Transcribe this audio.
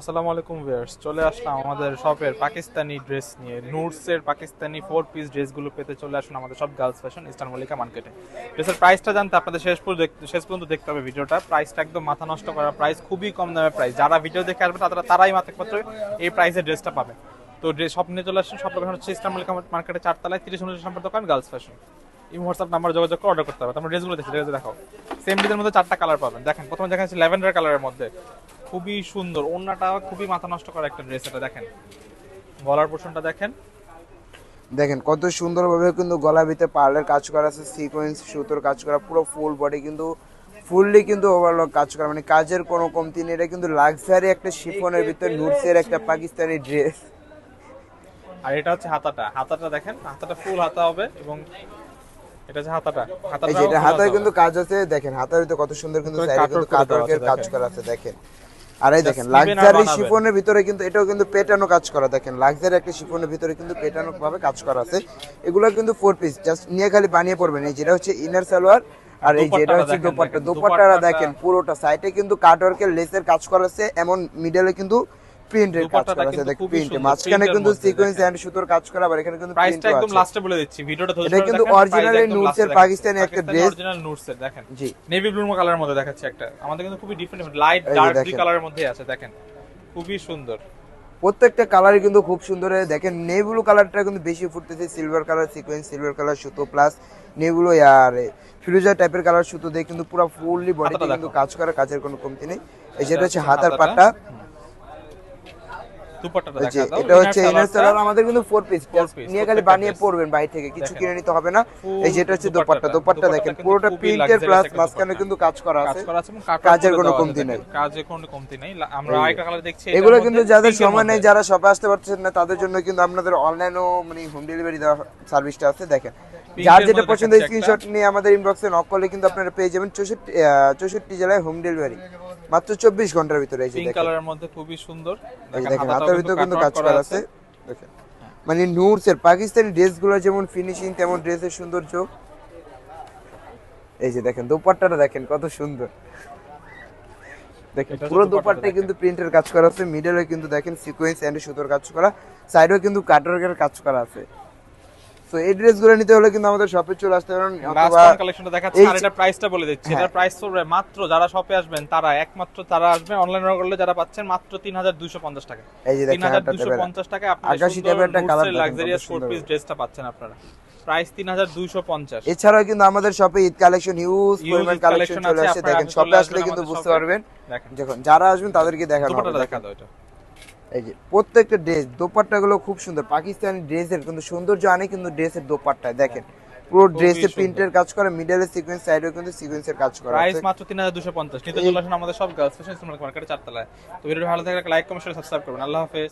আসসালামু আলাইকুম ভিউয়ার্স চলে আসলাম আমাদের শপের পাকিস্তানি ড্রেস নিয়ে। নুটসের পাকিস্তানি ফোর পিস ড্রেসগুলো পেতে চলে আসুন আমাদের সব গার্লস ফ্যাশন ইস্টার্ন মল্লিকা মার্কেটে ড্রেসের প্রাইসটা জানতে আপনাদের শেষ পর্যন্ত শেষ পর্যন্ত দেখতে হবে ভিডিওটা প্রাইসটা একদম মাথা নষ্ট করা প্রাইস খুবই কম দামের প্রাইস যারা ভিডিও দেখে আসবে, তারা তারাই মাত্র এই প্রাইসের ড্রেসটা পাবে। তো ড্রেস সব নিয়ে চলে আসুন সব লোকেশন হচ্ছে ইস্টার্ন মল্লিকা মার্কেটে চারতলায়, তিরিশ উনত্রিশ নম্বর দোকান গার্লস ফ্যাশন এই হোয়াটসঅ্যাপ নাম্বার যোগাযোগ করে অর্ডার করতে হবে। তোমরা ড্রেসগুলো দেখছি ড্রেস দেখাও। সেম ডিজাইনের মধ্যে চারটা কালার পাবেন। দেখেন, প্রথমে দেখা যাচ্ছে ল্যাভেন্ডার কালারের মধ্যে। খুবই সুন্দর। ওন্নাটা খুবই মাথা নষ্ট করা একটা ড্রেস এটা দেখেন। গলার পোর্শনটা দেখেন। দেখেন কত সুন্দরভাবে কিন্তু গলা ভিতরে পার্লের কাজ করা আছে সিকোয়েন্স সুতোর কাজ করা পুরো ফুল বডি কিন্তু ফুললি কিন্তু ওভারলক কাজ করা। মানে কাজের কোনো কমতি নেই এটা কিন্তু লাক্সারি একটা শিফনের ভিতরে নুটসের একটা পাকিস্তানি ড্রেস আর এটা হচ্ছে হাতাটা। হাতাটা দেখেন হাতাটা ফুল হাতা হবে এবং এটা হচ্ছে হাতাটা। এই যে এটা হাতায় কিন্তু কাজ আছে দেখেন হাতার ভিতরে কত সুন্দর কিন্তু সাইডে কিন্তু কাটওয়ার্কের কাজ করা আছে দেখেন। আর এই দেখেন এ লাক্সারি শিফনের ভিতরে কিন্তু এটাও কিন্তু পেটানো কাজ করা। দেখেন লাক্সারি একটা শিফনের ভিতরে কিন্তু পেটানো ভাবে কাজ করা আছে। এগুলো কিন্তু ফোর পিস জাস্ট নিয়ে খালি বানিয়ে পড়বেন এই যেটা হচ্ছে ইনার সালোয়ার আর এই যেটা হচ্ছে দেখেন, দোপাট্টা। দেখেন, দোপাট্টাটা- দেখেন পুরোটা সাইডে কিন্তু কাটওয়ার্কের লেসের কাজ করা আছে। এমন মিডলে কিন্তু প্রিন্টের কাজ করা আছে দেখ প্রিন্ট মাঝখানে কিন্তু সিকোয়েন্স এন্ড সুতোর কাজ করা আবার এখানে কিন্তু প্রাইসটা প্রিন্টও একদম লাস্টে বলে দিচ্ছি ভিডিওটা ধৈর্য এটা কিন্তু এর পাকিস্তানি একটা original এর দেখেন। জি। নেভি ব্লু কালারের মধ্যে দেখাচ্ছি একটা। আমাদের কিন্তু খুবই ডিফারেন্ট লাইট ডার্ক। কালারের মধ্যে আছে দেখেন। খুবই সুন্দর। প্রত্যেকটা কালারই কিন্তু খুব সুন্দর। দেখেন নেভুলো কালারটা কিন্তু বেশি ফুটতেছে silver colour sequence silver colour সুতো প্লাস নেভুলো আর ফিরোজা টাইপের কালার সুতো দিয়ে কিন্তু পুরো ফুললি বডিতে কিন্তু কাজ করে কাজের কোনো কমতি নেই। এই যেটা হচ্ছে হাতার। পাটটা। দুপাট্টাটা দেখা দাও। এটা হচ্ছে ইনার সালোয়ার আমাদের কিন্তু ফোর পিস নিয়ে খালি বানিয়ে dress। পড়বেন থেকে কিছু কিনে নিতে হবে না। এই যেটা হচ্ছে দুপাট্টাটা। দোপাট্টা দোপাট্টা দেখেন পুরোটা কিন্তু প্রিন্টের প্লাস মাঝখানে কিন্তু কাজ করা কাজ আছে। করা আছে কাজের কোনো কমতি নেই। কাজের কোনো কমতি নাই। আমরা আরেকটা কালার দেখছি এগুলো কিন্তু যাদের সময় নেই যারা শপে আসতে পারছেন না তাদের জন্য কিন্তু আপনাদের অনলাইনও মানে হোম ডেলিভারি দেওয়ার সার্ভিসটা আছে দেখেন। যার যেটা পছন্দ স্ক্রিনশট নিয়ে আমাদের ইনবক্সে নক করলে কিন্তু আপনারা পেয়ে যাবেন চৌষট্টি চৌষট্টি জেলায় হোম ডেলিভারি মাত্র চব্বিশ ঘণ্টার ভিতরে এই যে পিঙ্ক দেখেন। কালারের মধ্যে খুবই সুন্দর। দেখেন হাতের ভিতরে কিন্তু কাজ করা আছে। দেখেন। মানে নুটস এর পাকিস্তানি ড্রেসগুলো যেমন ফিনিশিং তেমন ড্রেসের সৌন্দর্য। এই যে দেখেন দোপাট্টাটা দেখেন কত সুন্দর। দেখেন পুরো দোপাট্টায় কিন্তু প্রিন্টের কাজ করা আছে মিডলে কিন্তু দেখেন সিকোয়েন্স এন্ড সুতোর কাজ করা সাইডেও কিন্তু কাটওয়ার্কের কাজ করা আছে। তো এই ড্রেসগুলো নিতে হলে কিন্তু আমাদের শপে চলে আসতে পারেন লাস্ট অথবা কালেকশনটা দেখাচ্ছি আর এটা প্রাইসটা বলে দিচ্ছি। হ্যাঁ। এটা প্রাইস পড়বে মাত্র যারা শপে আসবেন তারা একমাত্র তারা আসবে অনলাইন অর্ডার করলে যারা পাচ্ছেন মাত্র 3250 টাকা। এই যে দেখেন 3250 টাকা আপনারা আকাশি টাইপের একটা দেখেন, লাক্সারিয়াস ফোর পিস ড্রেসটা পাচ্ছেন আপনারা। প্রাইস 3250 এছাড়াও কিন্তু আমাদের শপে ঈদ কালেকশন হিউজ পরিমাণ কালেকশন চলে আসছে দেখেন শপে আসলে কিন্তু বুঝতে পারবেন। দেখেন। যারা আসবেন তাদেরকে দেখানো হবে। দেখা দাও এটা। এই যে প্রত্যেকটা ড্রেস দোপাট্টাগুলো খুব সুন্দর। পাকিস্তানি ড্রেসের কিন্তু সৌন্দর্য আনে কিন্তু ড্রেসের দোপাট্টায় দেখেন। পুরো ড্রেসে প্রিন্ট প্রিন্টের কাজ করে মিডল এর সিকোয়েন্স সাইডেও কিন্তু সিকোয়েন্সের কাজ করা প্রাইস মাত্র 3250 নিতে চলে আসুন আমাদের সব গার্লস ফ্যাশন মার্কেটে চারতলায়। তো ভিডিওটি ভালো থাকলে লাইক কমেন্ট শেয়ার সাবস্ক্রাইব করবেন। আল্লাহ হাফেজ।